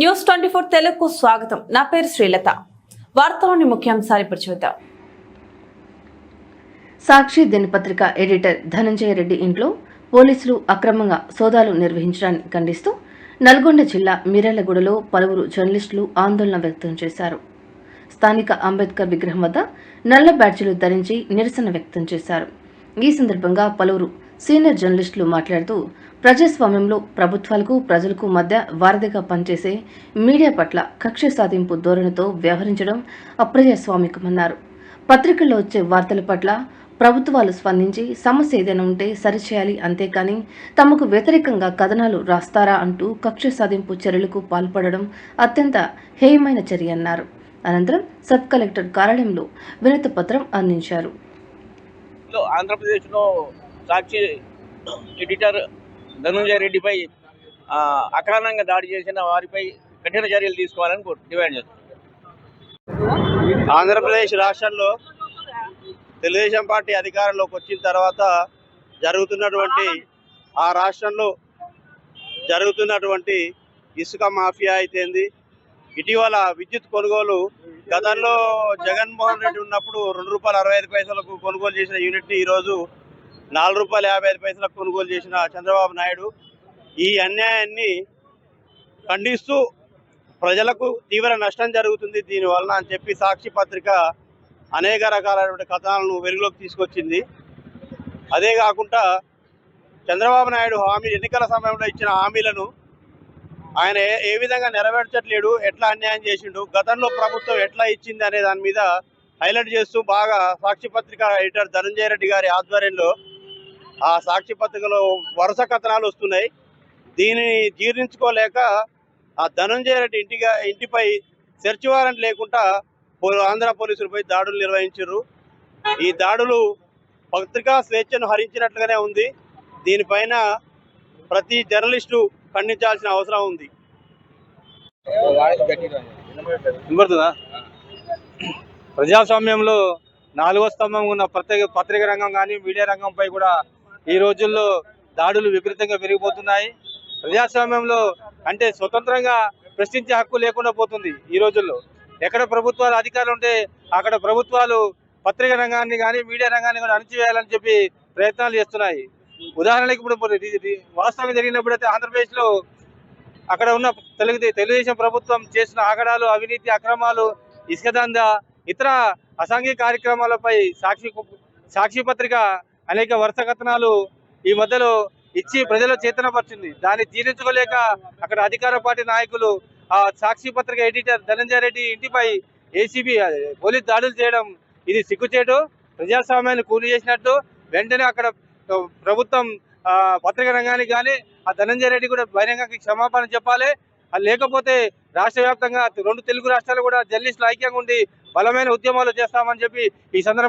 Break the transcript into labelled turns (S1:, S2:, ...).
S1: News twenty four తెలుగుకు స్వాగతం. నా పేరు శ్రీలత. వార్తలోని ముఖ్యాంశాలు ఇప్పుడు చూద్దాం.
S2: సాక్షి దినపత్రిక ఎడిటర్ ధనంజయ రెడ్డి ఇంట్లో పోలీసులు అక్రమంగా సోదాలు నిర్వహించడాన్ని ఖండిస్తూ నల్గొండ జిల్లా మిర్యాలగూడలో పలువురు జర్నలిస్టులు ఆందోళన వ్యక్తం చేశారు. స్థానిక అంబేద్కర్ విగ్రహం వద్ద నల్ల బ్యాడ్జీలు ధరించి నిరసన వ్యక్తం చేశారు. ఈ సందర్భంగా పలువురు సీనియర్ జర్నలిస్టులు మాట్లాడుతూ ప్రజాస్వామ్యంలో ప్రభుత్వాలకు ప్రజలకు మధ్య వారధిగా పనిచేసే మీడియా పట్ల కక్ష సాధింపు ధోరణితో వ్యవహరించడం అప్రజాస్వామికమన్నారు. పత్రికల్లో వచ్చే వార్తల పట్ల ప్రభుత్వాలు స్పందించి సమస్య ఏదైనా ఉంటే సరిచేయాలి అంతేకాని తమకు వ్యతిరేకంగా కథనాలు రాస్తారా అంటూ కక్ష సాధింపు చర్యలకు పాల్పడడం అత్యంత హేయమైన చర్య అన్నారు. అనంతరం సబ్ కలెక్టర్ కార్యాలయంలో వినతి పత్రం అందించారు.
S3: ఆంధ్రప్రదేశ్లో సాక్షి ఎడిటర్ ధనుంజయ రెడ్డిపై అకారణంగా దాడి చేసిన వారిపై కఠిన చర్యలు తీసుకోవాలని డిమాండ్ చేస్తున్నాం
S4: ఆంధ్రప్రదేశ్ రాష్ట్రంలో తెలుగుదేశం పార్టీ అధికారంలోకి వచ్చిన తర్వాత జరుగుతున్నటువంటి ఆ రాష్ట్రంలో జరుగుతున్నటువంటి ఇసుక మాఫియా అయితేంది ఇటీవల విద్యుత్ కొనుగోలు గతంలో జగన్మోహన్ రెడ్డి ఉన్నప్పుడు రెండు రూపాయల అరవై ఐదు పైసలకు కొనుగోలు చేసిన యూనిట్ని ఈరోజు నాలుగు రూపాయల యాభై ఐదు పైసలకు కొనుగోలు చేసిన చంద్రబాబు నాయుడు ఈ అన్యాయాన్ని ఖండిస్తూ ప్రజలకు తీవ్ర నష్టం జరుగుతుంది దీనివలన అని చెప్పి సాక్షి పత్రిక అనేక రకాలైనటువంటి కథనాలను వెలుగులోకి తీసుకొచ్చింది. అదే కాకుండా చంద్రబాబు నాయుడు హామీ ఎన్నికల సమయంలో ఇచ్చిన హామీలను ఆయన ఏ- విధంగా నెరవేర్చట్లేడు ఎట్లా అన్యాయం చేసిండు గతంలో ప్రభుత్వం ఎట్లా ఇచ్చింది అనే దాని మీద హైలైట్ చేస్తూ బాగా సాక్షి పత్రిక ఎడిటర్ ధనంజయ రెడ్డి గారి ఆధ్వర్యంలో ఆ సాక్షి పత్రికలో వరుస కథనాలు వస్తున్నాయి. దీనిని జీర్ణించుకోలేక ఆ ధనంజయ రెడ్డి ఇంటిగా ఇంటిపై సెర్చ్ వారెంట్ లేకుండా ఆంధ్ర పోలీసులపై దాడులు నిర్వహించారు. ఈ దాడులు పత్రికా స్వేచ్ఛను హరించినట్లుగానే ఉంది. దీనిపైన ప్రతి జర్నలిస్టు ఖండించాల్సిన అవసరం ఉంది.
S5: వినబడుతుందా? ప్రజాస్వామ్యంలో నాలుగో స్తంభం ఉన్న ప్రత్యేక పత్రిక రంగం కానీ మీడియా రంగంపై కూడా ఈ రోజుల్లో దాడులు విపరీతంగా పెరిగిపోతున్నాయి. ప్రజాస్వామ్యంలో అంటే స్వతంత్రంగా ప్రశ్నించే హక్కు లేకుండా పోతుంది ఈ రోజుల్లో. ఎక్కడ ప్రభుత్వాలు అధికారులు ఉంటే అక్కడ ప్రభుత్వాలు పత్రిక రంగాన్ని కానీ మీడియా రంగాన్ని కూడా అణచివేయాలని చెప్పి ప్రయత్నాలు చేస్తున్నాయి. ఉదాహరణకి ఇప్పుడు వాస్తవం వాస్తవంగా జరిగినప్పుడు అయితే ఆంధ్రప్రదేశ్లో అక్కడ ఉన్న తెలుగు తెలుగుదేశం ప్రభుత్వం చేసిన ఆగడాలు అవినీతి అక్రమాలు ఇసుక దంద ఇతర అసాంఘిక కార్యక్రమాలపై సాక్షి సాక్షి పత్రిక అనేక వరుస కథనాలు ఈ మధ్యలో ఇచ్చి ప్రజల చేతనపరిచింది దాన్ని జీర్ణించుకోలేక అక్కడ అధికార పార్టీ నాయకులు ఆ సాక్షి పత్రిక ఎడిటర్ ధనంజయ రెడ్డి ఇంటిపై ఏసీబీ పోలీస్ దాడులు చేయడం ఇది సిగ్గుచేటు. ప్రజాస్వామ్యాన్ని కూలి చేసినట్టు వెంటనే అక్కడ ప్రభుత్వం పత్రిక రంగానికి కానీ ఆ ధనంజయ రెడ్డి కూడా బహిరంగకి క్షమాపణ చెప్పాలి. అది లేకపోతే రాష్ట్ర వ్యాప్తంగా రెండు తెలుగు రాష్ట్రాలు కూడా జర్నలిస్టులు ఐక్యంగా ఉండి బలమైన ఉద్యమాలు చేస్తామని చెప్పి ఈ సందర్భంగా